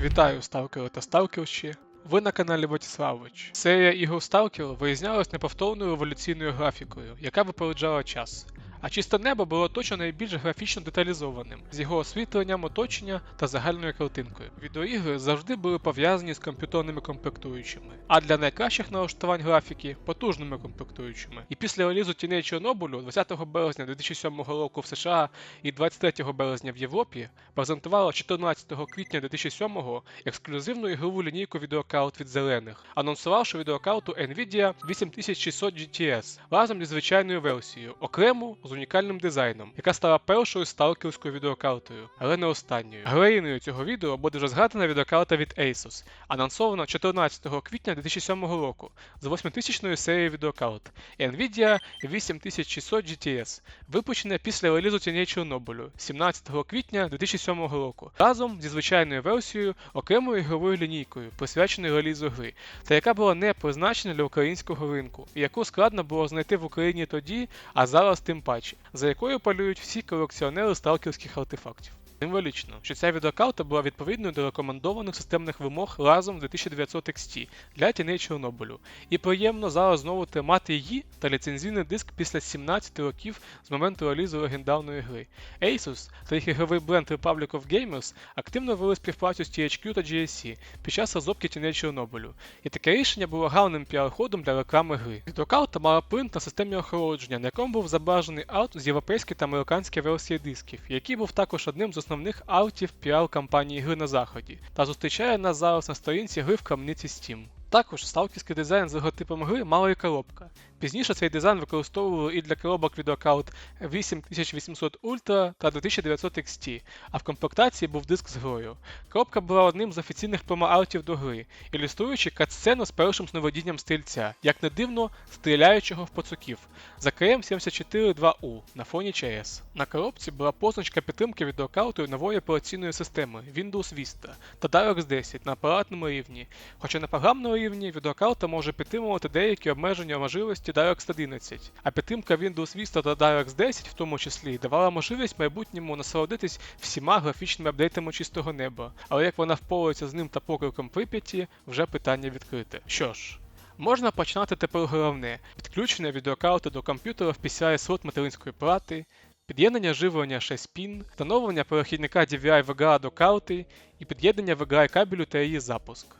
Вітаю, сталкери та сталкерші. Ви на каналі Ватіславович. Серія ігор Сталкер вирізнялась неповторною еволюційною графікою, яка випереджала час. А чисте небо було точно найбільш графічно деталізованим, з його освітленням оточення та загальною картинкою. Відеоігри завжди були пов'язані з комп'ютерними комплектуючими, а для найкращих налаштувань графіки потужними комплектуючими. І після релізу тіней Чорнобилю 20 березня 2007 року в США і 23 березня в Європі презентувала 14 квітня 2007 ексклюзивну ігрову лінійку відеокарт від зелених, анонсувавши відеокарту Nvidia 8600 GTS разом зі звичайною версією, окрему з унікальним дизайном, яка стала першою сталкерською відеокартою, але не останньою. Героїною цього відео буде вже згадана відеокарта від Asus, анонсована 14 квітня 2007 року з 8000 серії відеокарт Nvidia 8600 GTS, випущена після релізу тіней Чорнобилю 17 квітня 2007 року, разом зі звичайною версією окремою ігровою лінійкою, присвяченою релізу гри, та яка була не призначена для українського ринку, і яку складно було знайти в Україні тоді, а зараз тим паче, за якою полюють всі колекціонери сталкерських артефактів. Символічно, що ця відеокарта була відповідною до рекомендованих системних вимог разом 2900 XT для тіней Чорнобилю. І приємно зараз знову тримати її та ліцензійний диск після 17 років з моменту релізу легендарної гри. Asus та їх ігровий бренд Republic of Gamers активно вели співпрацю з THQ та GSC під час розробки тіней Чорнобилю. І таке рішення було гарним піар-ходом для реклами гри. Відеокарта мала принт на системі охолодження, на якому був зображений арт з європейської та американської версії дисків, який був також одним з основних аутів піар-кампанії гри на заході, та зустрічає нас зараз на сторінці гри в крамниці Steam. Також сталкерський дизайн з логотипом гри мала і коробка. Пізніше цей дизайн використовували і для коробок відеокарт 8800 Ultra та 2900 XT, а в комплектації був диск з грою. Коробка була одним з офіційних промо-артів до гри, ілюструючи катсцену з першим сновидінням стрільця, як не дивно, стріляючого в пацуків, за КМ 742U на фоні ЧС. На коробці була позначка підтримки відеокартою нової операційної системи Windows Vista та DirectX 10 на апаратному рівні, хоча на програмному рівні відеокарта може підтримувати деякі обмеження можливості DirectX 11, а підтримка Windows Vista та DirectX 10 в тому числі давала можливість майбутньому насолодитись всіма графічними апдейтами чистого неба, але як вона впорається з ним та покриком Прип'яті, вже питання відкрите. Що ж, Можна починати тепер головне підключення відеокарти до комп'ютера в PCI слот материнської плати, під'єднання живлення 6 пін, встановлення перехідника DVI VGA до карти і під'єднання VGA кабелю та її запуск.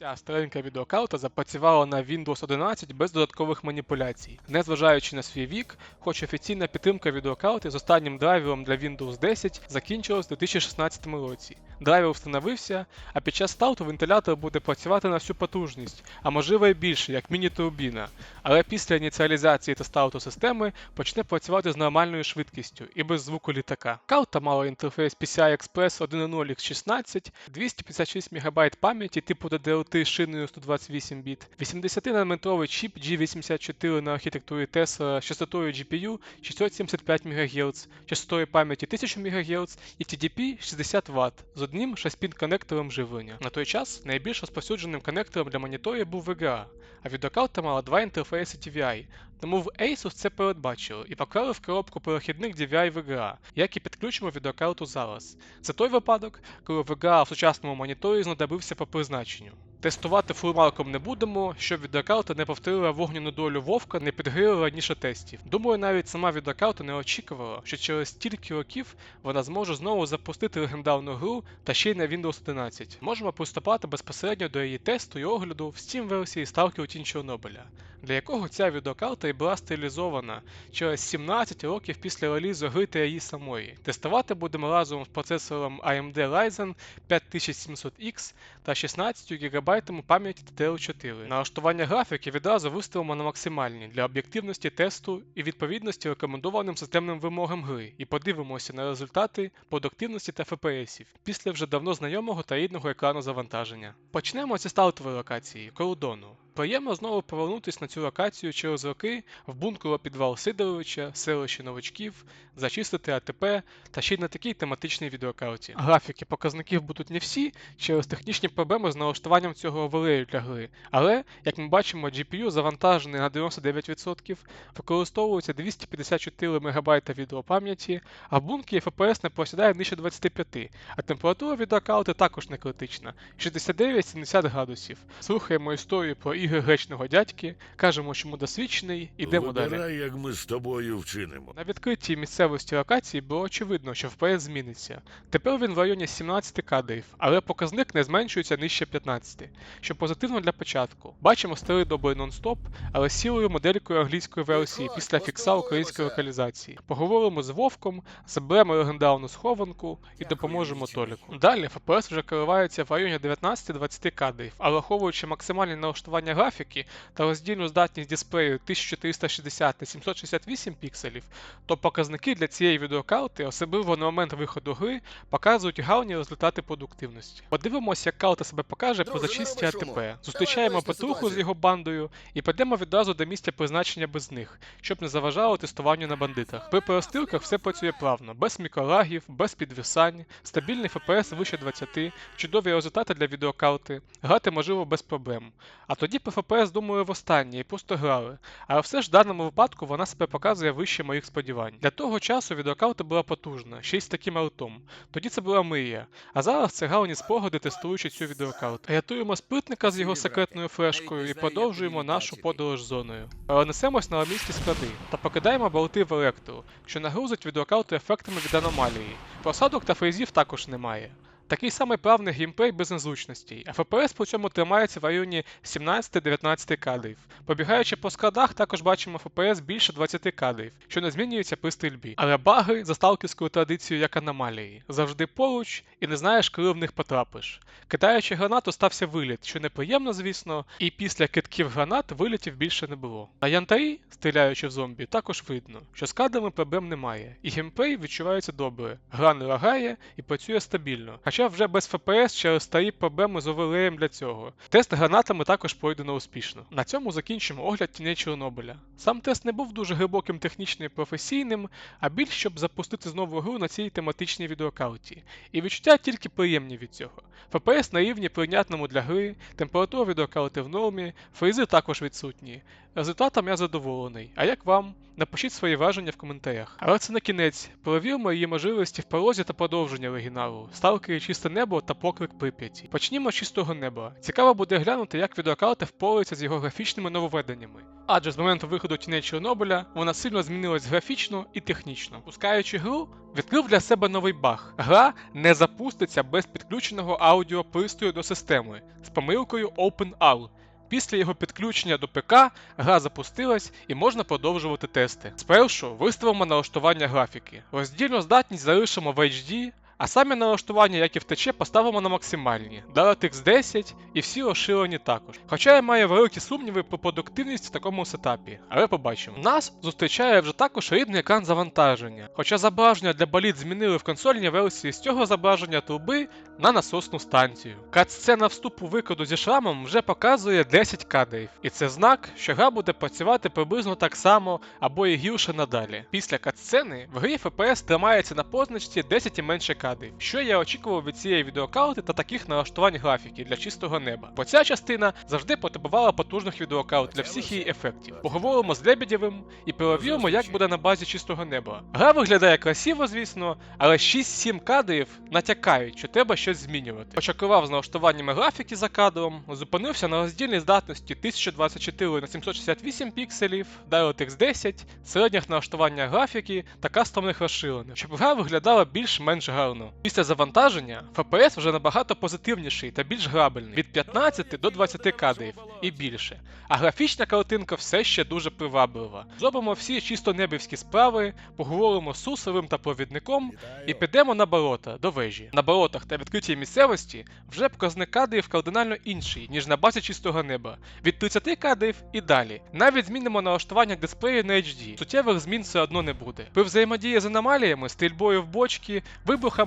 Ця старенька відеокарта запрацювала на Windows 11 без додаткових маніпуляцій. Незважаючи на свій вік, хоч офіційна підтримка відеокарти з останнім драйвером для Windows 10 закінчилась у 2016 році. Драйвер встановився, а під час старту вентилятор буде працювати на всю потужність, а можливо і більше, як міні-турбіна. Але після ініціалізації та старту системи почне працювати з нормальною швидкістю і без звуку літака. Карта мала інтерфейс PCI Express 1.0 x16, 256 МБ пам'яті типу DDR3 з шиною 128 біт, 80-нанометровий чіп G84 на архітектурі Tesla з частотою GPU 675 МГц, частотою пам'яті 1000 МГц і TDP 60 Вт з одним 6-пін коннектором живлення. На той час найбільш розповсюдженим коннектором для моніторів був VGA, а відеокарта мала два інтерфейси TVI. Тому в Asus це передбачили і поклали в коробку перехідник DVI VGA, як і підключимо відеокарту зараз. Це той випадок, коли VGA в сучасному моніторі знадобився по призначенню. Тестувати фулмарком не будемо, щоб відеокарта не повторила вогняну долю Вовка, не підгрила раніше тестів. Думаю, навіть сама відеокарта не очікувала, що через стільки років вона зможе знову запустити легендарну гру та ще й на Windows 11. Можемо приступати безпосередньо до її тесту і огляду в Steam версії Stalker Тінь Чорнобиля, для якого ця відеокарта і була стилізована через 17 років після релізу гри та її самої. Тестувати будемо разом з процесором AMD Ryzen 5700X та 16 ГБ пам'яті DDR4. Налаштування графіки відразу виставимо на максимальні для об'єктивності тесту і відповідності рекомендованим системним вимогам гри, і подивимося на результати продуктивності та FPS після вже давно знайомого та рідного екрану завантаження. Почнемо зі стартової локації кордону. Приємно знову повернутися на цю локацію через роки в бункеру підвал Сидоровича, селище новачків, зачистити АТП та ще й на такій тематичній відеокарті. Графіки показників будуть не всі через технічні проблеми з налаштуванням цього оверлею для гри, але, як ми бачимо, GPU завантажений на 99%, використовується 254 МБ відеопам'яті, а в бункері FPS не просідає нижче 25, а температура відеокарти також не критична 69-70 градусів. Слухаємо історію про гречного дядьки, кажемо, що ми досвідчений, ідемо далі. Вибирай, як ми з тобою вчинимо. На відкритій місцевості локації було очевидно, що FPS зміниться. Тепер він в районі 17 кадрів, але показник не зменшується нижче 15, що позитивно для початку. Бачимо старий добрий нон-стоп, але сілою моделькою англійської версії після фікса української локалізації. Поговоримо з Вовком, заберемо легендарну схованку і допоможемо Толіку. Далі FPS вже коливається в районі 19-20 кадрів, а враховуючи максимальні налаштування графіки та роздільну здатність дисплею 1460 на 768 пікселів, то показники для цієї відеокарти, особливо на момент виходу гри, показують гарні результати продуктивності. Подивимося, як карта себе покаже по Друже, зачистці. АТП. Зустрічаємо Петруху з його бандою і підемо відразу до місця призначення без них, щоб не заважало тестуванню на бандитах. При перестилках все працює плавно, без мікролагів, без підвисань, стабільний FPS вище 20, чудові результати для відеокарти, грати можливо без проблем. А тоді FPS думаю востаннє і просто грали. Але все ж в даному випадку вона себе показує вище моїх сподівань. Для того часу відеокарта була потужна, ще й з таким артом. Тоді це була мрія. А зараз це гарні спогади, тестуючи цю відеокарту. Рятуємо спитника з його секретною флешкою і продовжуємо нашу подорож зоною. Перенесемось на армійські склади та покидаємо болти в електро, що нагрузить відеокарту ефектами від аномалії. Просадок та фрезів також немає. Такий самий плавний геймплей без незручностей, а FPS по цьому тримається в районі 17-19 кадрів. Побігаючи по складах, також бачимо FPS більше 20 кадрів, що не змінюється при стрільбі. Але баги за сталкерською традицією як аномалії. Завжди поруч і не знаєш, коли в них потрапиш. Кидаючи гранату, стався виліт, що неприємно, звісно, і після китків гранат вилітів більше не було. На янтарі, стріляючи в зомбі, також видно, що з кадрами проблем немає, і геймплей відчувається добре, гра не лагає і працює стабільно, хоча вже без FPS через старі проблеми з оверлеєм для цього. Тест гранатами також пройдено успішно. На цьому закінчимо огляд тіней Чорнобиля. Сам тест не був дуже глибоким технічно і професійним, а більш щоб запустити знову гру на цій тематичній відеокарті. І відчуття тільки приємні від цього. FPS на рівні прийнятному для гри, температура відеокарти в нормі, фрези також відсутні. Результатом я задоволений. А як вам? Напишіть свої враження в коментарях. Але це не кінець. Перевіримо її можливості в пролозі та продовження оригіналу, сталкери чисте небо та поклик Прип'яті. Почнімо з чистого неба. Цікаво буде глянути, як відеокарта впорається з його графічними нововведеннями. Адже з моменту виходу тіней Чорнобиля вона сильно змінилась графічно і технічно. Пускаючи гру, відкрив для себе новий баг. Гра не запуститься без підключеного аудіопристрою до системи з помилкою OpenAL. Після його підключення до ПК гра запустилась і можна продовжувати тести. Спершу виставимо налаштування графіки. Роздільну здатність залишимо в HD, а самі налаштування, як і в ТЧ, поставимо на максимальні, DirectX 10 і всі розширені також. Хоча я маю великі сумніви про продуктивність в такому сетапі, але побачимо. Нас зустрічає вже також рідний екран завантаження, хоча зображення для боліт змінили в консольній версії з цього зображення труби на насосну станцію. Кат-сцена вступу викиду зі шрамом вже показує 10 кадрів, і це знак, що гра буде працювати приблизно так само або і гірше надалі. Після кат-сцени в грі FPS тримається на позначці 10 і менше кадрів, що я очікував від цієї відеокарти та таких налаштувань графіки для чистого неба. Бо ця частина завжди потребувала потужних відеокарт для всіх її ефектів. Поговоримо з Лебедєвим і перевіримо, як буде на базі чистого неба. Гра виглядає красиво, звісно, але 6-7 кадрів натякають, що треба щось змінювати. Почакував з налаштуваннями графіки за кадром, зупинився на роздільній здатності 1024 на 768 пікселів, DirectX 10, середніх налаштування графіки та кастомних розширених, щоб гра виглядала більш-менш гарно. Зафіксовано. Після завантаження FPS вже набагато позитивніший та більш грабельний від 15 до 20 кадрів і більше. А графічна картинка все ще дуже приваблива. Зробимо всі чисто небівські справи, поговоримо з сусовим та провідником і підемо на болота до вежі. На болотах та відкритій місцевості вже показник кадрів кардинально інший, ніж на базі чистого неба. Від 30 кадрів і далі. Навіть змінимо налаштування дисплею на HD. Суттєвих змін все одно не буде. При взаємодії з аномаліями, стрільбою в бочки, вибухами,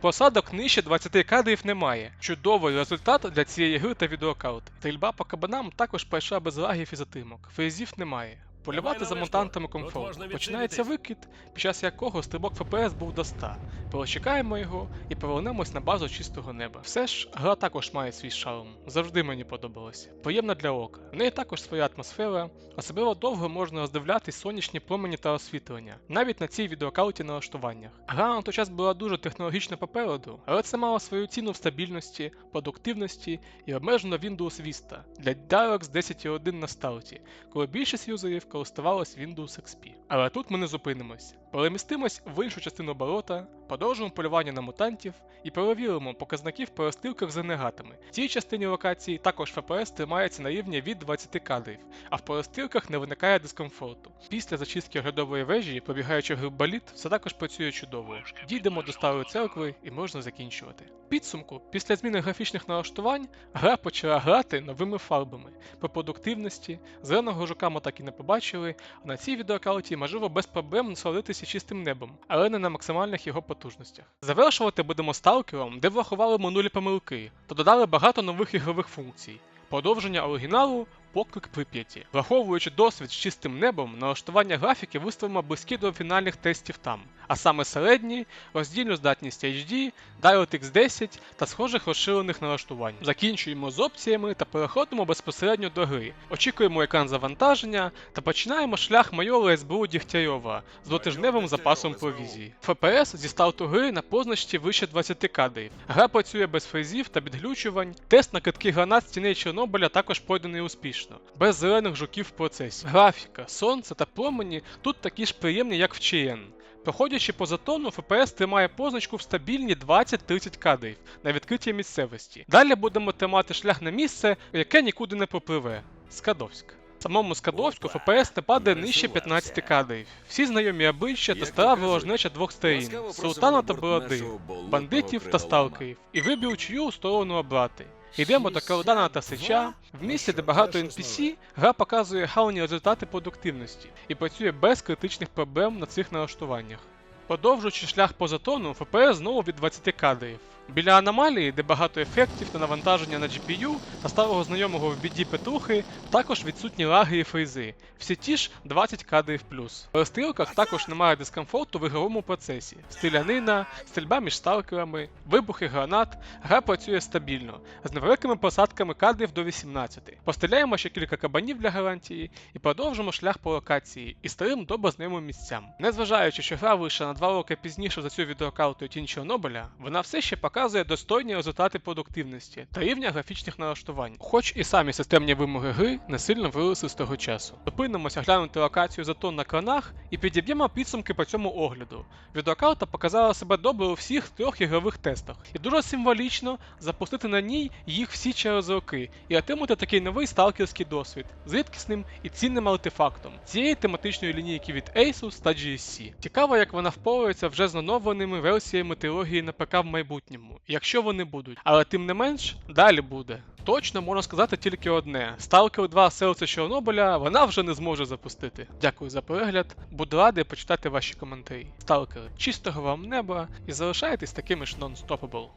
посадок нижче 20 кадрів немає. Чудовий результат для цієї гри та відеокарт. Стрільба по кабанам також пройшла без лагів і затримок. Фейзів немає. Полювати за мутантами. Комфортно. Починається викид, під час якого стрибок ФПС був до 100. Перечекаємо його і повернемось на базу чистого неба. Все ж, гра також має свій шарм. Завжди мені подобалося. Приємна для ока. В неї також своя атмосфера, особливо довго можна роздивлятись сонячні промені та освітлення, навіть на цій відеокарті налаштуваннях. Гра на той час була дуже технологічно попереду, але це мало свою ціну в стабільності, продуктивності і обмежено Windows Vista для DirectX 10.1 на старті, коли більшість юзерів користувалась Windows XP. Але тут ми не зупинимось. Перемістимось в іншу частину болота, продовжимо полювання на мутантів і перевіримо показників по розстрілках з ренегатами. В цій частині локації також FPS тримається на рівні від 20 кадрів, а в перестрілках не виникає дискомфорту. Після зачистки оглядової вежі, пробігаючи гриболіт, все також працює чудово. Дійдемо до старої церкви і можна закінчувати. Підсумку, після зміни графічних налаштувань, гра почала грати новими фарбами. По продуктивності, зеленого жука ми так і не побачили, а на цій відеокарті можливо без проблем насолодитися чистим небом, але не на максимальних його потужностях. Завершувати будемо сталкером, де врахували минулі помилки та додали багато нових ігрових функцій. Продовження оригіналу поклик Прип'яті. Враховуючи досвід з чистим небом, налаштування графіки виставимо близькі до фінальних тестів там, а саме середні, роздільну здатність HD, DirectX 10 та схожих розширених налаштувань. Закінчуємо з опціями та переходимо безпосередньо до гри. Очікуємо екран завантаження та починаємо шлях майора СБУ Дігтярьова з двотижневим запасом провізії. FPS зі старту гри на позначці вище 20 кадрів. Гра працює без фрезів та підглючувань. Тест на китки гранат з тіней Чорнобиля також пройдений успішно, без зелених жуків в процесі. Графіка, сонце та промені тут такі ж приємні, як в ЧН. Проходячи по затону, FPS тримає позначку в стабільні 20-30 кадрів на відкритій місцевості. Далі будемо тримати шлях на місце, яке нікуди не попливе. Скадовськ. Самому Скадовську FPS не падає нижче 15 кадрів. Всі знайомі обличчя та стара ворожнеча двох сторін султана та бороди, бандитів та сталкерів, і вибір чию сторону обрати. Йдемо до Каудана та Сича. В місті, де багато NPC, гра показує гарні результати продуктивності і працює без критичних проблем на цих налаштуваннях. Подовжуючи шлях по затону, ФПС знову від 20 кадрів. Біля аномалії, де багато ефектів та навантаження на GPU та старого знайомого в біді Петрухи, також відсутні лаги і фрізи. Всі ті ж 20 кадрів плюс. В розстрілках також немає дискомфорту в ігровому процесі. Стрілянина, стрільба між сталкерами, вибухи гранат, гра працює стабільно, з невеликими посадками кадрів до 18. Постріляємо ще кілька кабанів для гарантії і продовжимо шлях по локації і старим добре знайомим місцям. Незважаючи, що гра вийшла на 2 роки пізніше за цю відеокарту Тінь Чорнобиля, вона все ще показує достойні результати продуктивності та рівня графічних налаштувань, хоч і самі системні вимоги гри не сильно виросли з того часу. Зупинимося глянути локацію затон на кранах і підіб'ємо підсумки по цьому огляду. Відеокарта показала себе добре у всіх трьох ігрових тестах, і дуже символічно запустити на ній їх всі через роки і отримати такий новий сталкерський досвід з рідкісним і цінним артефактом цієї тематичної лінійки від Asus та GSC. Цікаво, як вона впорається вже з оновленими версіями трилогії на ПК в майбутньому, якщо вони будуть. Але тим не менш, далі буде. Точно можна сказати тільки одне: Stalker 2 серце Чорнобиля вона вже не зможе запустити. Дякую за перегляд. Буду радий почитати ваші коментарі. Сталкери, чистого вам неба і залишайтесь такими ж нон-стопабл.